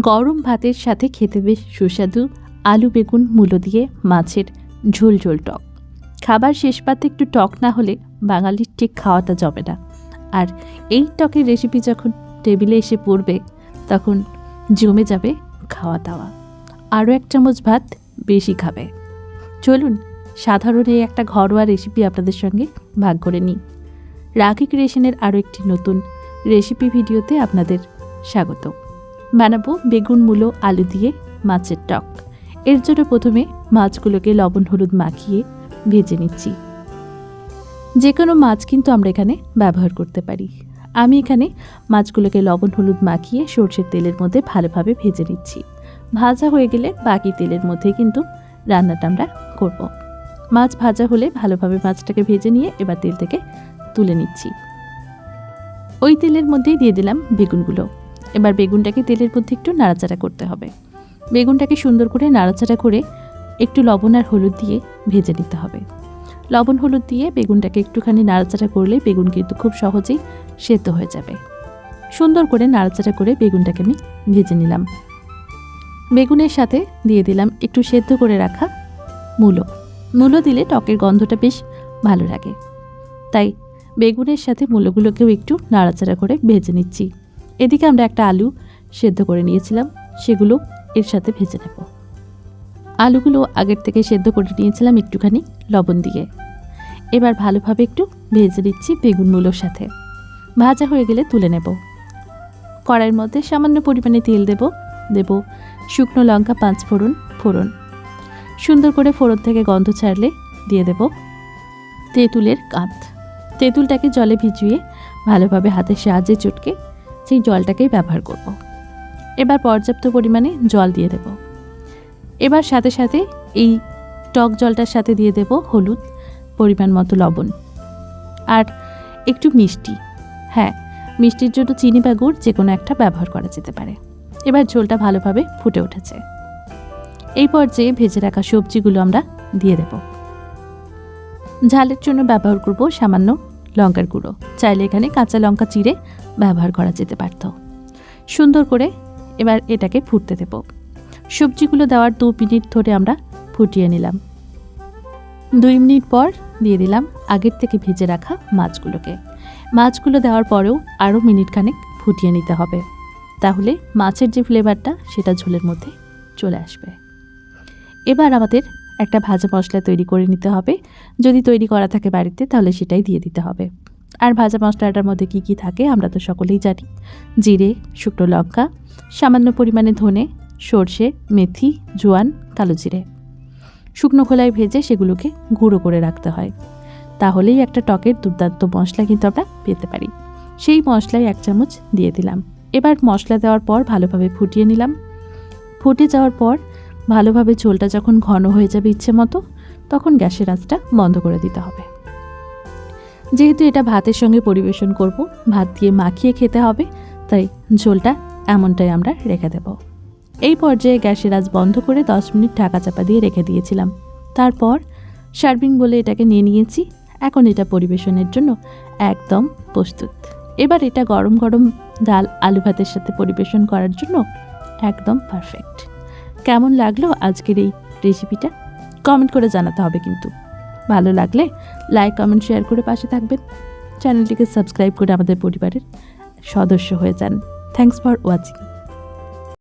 গরম ভাতের সাথে খেতে বেশ সুস্বাদু আলু বেগুন মূলো দিয়ে মাছের ঝোল ঝোল টক। খাবার শেষ পাতে একটু টক না হলে বাঙালির ঠিক খাওয়াটা জমে না। আর এই টকের রেসিপি যখন টেবিলে এসে পড়বে, তখন জমে যাবে খাওয়া দাওয়া। আরও এক চামচ ভাত বেশি খাবে। চলুন, সাধারণ এই একটা ঘরোয়া রেসিপি আপনাদের সঙ্গে ভাগ করে নিই। রাখি ক্রিয়েশনের আরও একটি নতুন রেসিপি ভিডিওতে আপনাদের স্বাগত বানাবো বেগুন, মূলো, আলু দিয়ে মাছের টক। এর জন্য প্রথমে মাছগুলোকে লবণ, হলুদ মাখিয়ে ভেজে নিচ্ছি। যে কোনো মাছ কিন্তু আমরা এখানে ব্যবহার করতে পারি। আমি এখানে মাছগুলোকে লবণ, হলুদ মাখিয়ে সর্ষের তেলের মধ্যে ভালোভাবে ভেজে নিচ্ছি। ভাজা হয়ে গেলে বাকি তেলের মধ্যে কিন্তু রান্নাটা আমরা করব। মাছ ভাজা হলে ভালোভাবে মাছটাকে ভেজে নিয়ে এবার তেল থেকে তুলে নিচ্ছি। ওই তেলের মধ্যেই দিয়ে দিলাম বেগুনগুলো। এবার বেগুনটাকে তেলের মধ্যে একটু নাড়াচাড়া করতে হবে। বেগুনটাকে সুন্দর করে নাড়াচাড়া করে একটু লবণ আর হলুদ দিয়ে ভেজে নিতে হবে। লবণ হলুদ দিয়ে বেগুনটাকে একটুখানি নাড়াচাড়া করলে বেগুন কিন্তু খুব সহজেই সেদ্ধ হয়ে যাবে। সুন্দর করে নাড়াচাড়া করে বেগুনটাকে আমি ভেজে নিলাম। বেগুনের সাথে দিয়ে দিলাম একটু সেদ্ধ করে রাখা মূলো। মূলো দিলে টকের গন্ধটা বেশ ভালো লাগে। তাই বেগুনের সাথে মূলোগুলোকেও একটু নাড়াচাড়া করে ভেজে নিচ্ছি। এদিকে আমরা একটা আলু সেদ্ধ করে নিয়েছিলাম, সেগুলো এর সাথে ভেজে নেব। আলুগুলো আগের থেকে সেদ্ধ করে নিয়েছিলাম একটুখানি লবণ দিয়ে। এবার ভালোভাবে একটু ভেজে দিচ্ছি বেগুন মূলোর সাথে। ভাজা হয়ে গেলে তুলে নেব। কড়াইয়ের মধ্যে সামান্য পরিমাণে তেল দেব দেব শুকনো লঙ্কা পাঁচ ফোড়ন ফোড়ন। সুন্দর করে ফোড়ন থেকে গন্ধ ছাড়লে দিয়ে দেব তেঁতুলের কাঁধ। তেঁতুলটাকে জলে ভিজিয়ে ভালোভাবে হাতের সাহায্যে চটকে সেই জলটাকেই ব্যবহার করব। এবার পর্যাপ্ত পরিমাণে জল দিয়ে দেব। এবার সাথে সাথে এই টক জলটার সাথে দিয়ে দেব হলুদ, পরিমাণ মতো লবণ আর একটু মিষ্টি। হ্যাঁ মিষ্টির জন্য চিনি বা গুড় যে কোনো একটা ব্যবহার করা যেতে পারে। এবার ঝোলটা ভালোভাবে ফুটে উঠেছে। এই পর্যায়ে ভেজে রাখা সবজিগুলো আমরা দিয়ে দেব। ঝালের জন্য ব্যবহার করব সামান্য লঙ্কার গুঁড়ো। চাইলে এখানে কাঁচা লঙ্কা চিড়ে ব্যবহার করা যেতে পারত। সুন্দর করে এবার এটাকে ফুটতে দেব। সবজিগুলো দেওয়ার দু মিনিট ধরে আমরা ফুটিয়ে নিলাম। দুই মিনিট পর দিয়ে দিলাম আগের থেকে ভেজে রাখা মাছগুলোকে। মাছগুলো দেওয়ার পরেও আরও মিনিটখানেক ফুটিয়ে নিতে হবে। তাহলে মাছের যে ফ্লেভারটা, সেটা ঝোলের মধ্যে চলে আসবে। এবার আমাদের একটা ভাজা মশলা তৈরি করে নিতে হবে। যদি তৈরি করা থাকে বাড়িতে, তাহলে সেটাই দিয়ে দিতে হবে। আর ভাজা মশলাটার মধ্যে কি কি থাকে আমরা তো সকলেই জানি। জিরে, শুকনো লঙ্কা, সামান্য পরিমাণে ধনে, সর্ষে, মেথি, জোয়ান, কালো জিরে। শুকনো খোলায় ভেজে সেগুলোকে গুঁড়ো করে রাখতে হয়। তাহলেই একটা টকের দুর্দান্ত মশলা কিন্তু আমরা পেতে পারি। সেই মশলায় এক চামচ দিয়ে দিলাম। এবার মশলা দেওয়ার পর ভালোভাবে ফুটিয়ে নিলাম। ফুটে যাওয়ার পর ভালোভাবে ঝোলটা যখন ঘন হয়ে যাবে ইচ্ছে মতো, তখন গ্যাসের আঁচটা বন্ধ করে দিতে হবে। যেহেতু এটা ভাতের সঙ্গে পরিবেশন করব, ভাত দিয়ে মাখিয়ে খেতে হবে, তাই ঝোলটা এমনটাই আমরা রেখে দেব। এই পর্যায়ে গ্যাসের আঁচ বন্ধ করে দশ মিনিট ঢাকা চাপা দিয়ে রেখে দিয়েছিলাম। তারপর সার্ভিং বলে এটাকে নিয়ে নিয়েছি। এখন এটা পরিবেশনের জন্য একদম প্রস্তুত। এবার এটা গরম গরম ডাল আলু ভাতের সাথে পরিবেশন করার জন্য একদম পারফেক্ট কেমন লাগল আজকের এই রেসিপিটা কমেন্ট করে জানাতে হবে কিন্তু। ভালো লাগলে লাইক কমেন্ট শেয়ার করে পাশে থাকবেন। চ্যানেলটিকে সাবস্ক্রাইব করে আমাদের পরিবারের সদস্য হয়ে যান। Thanks for watching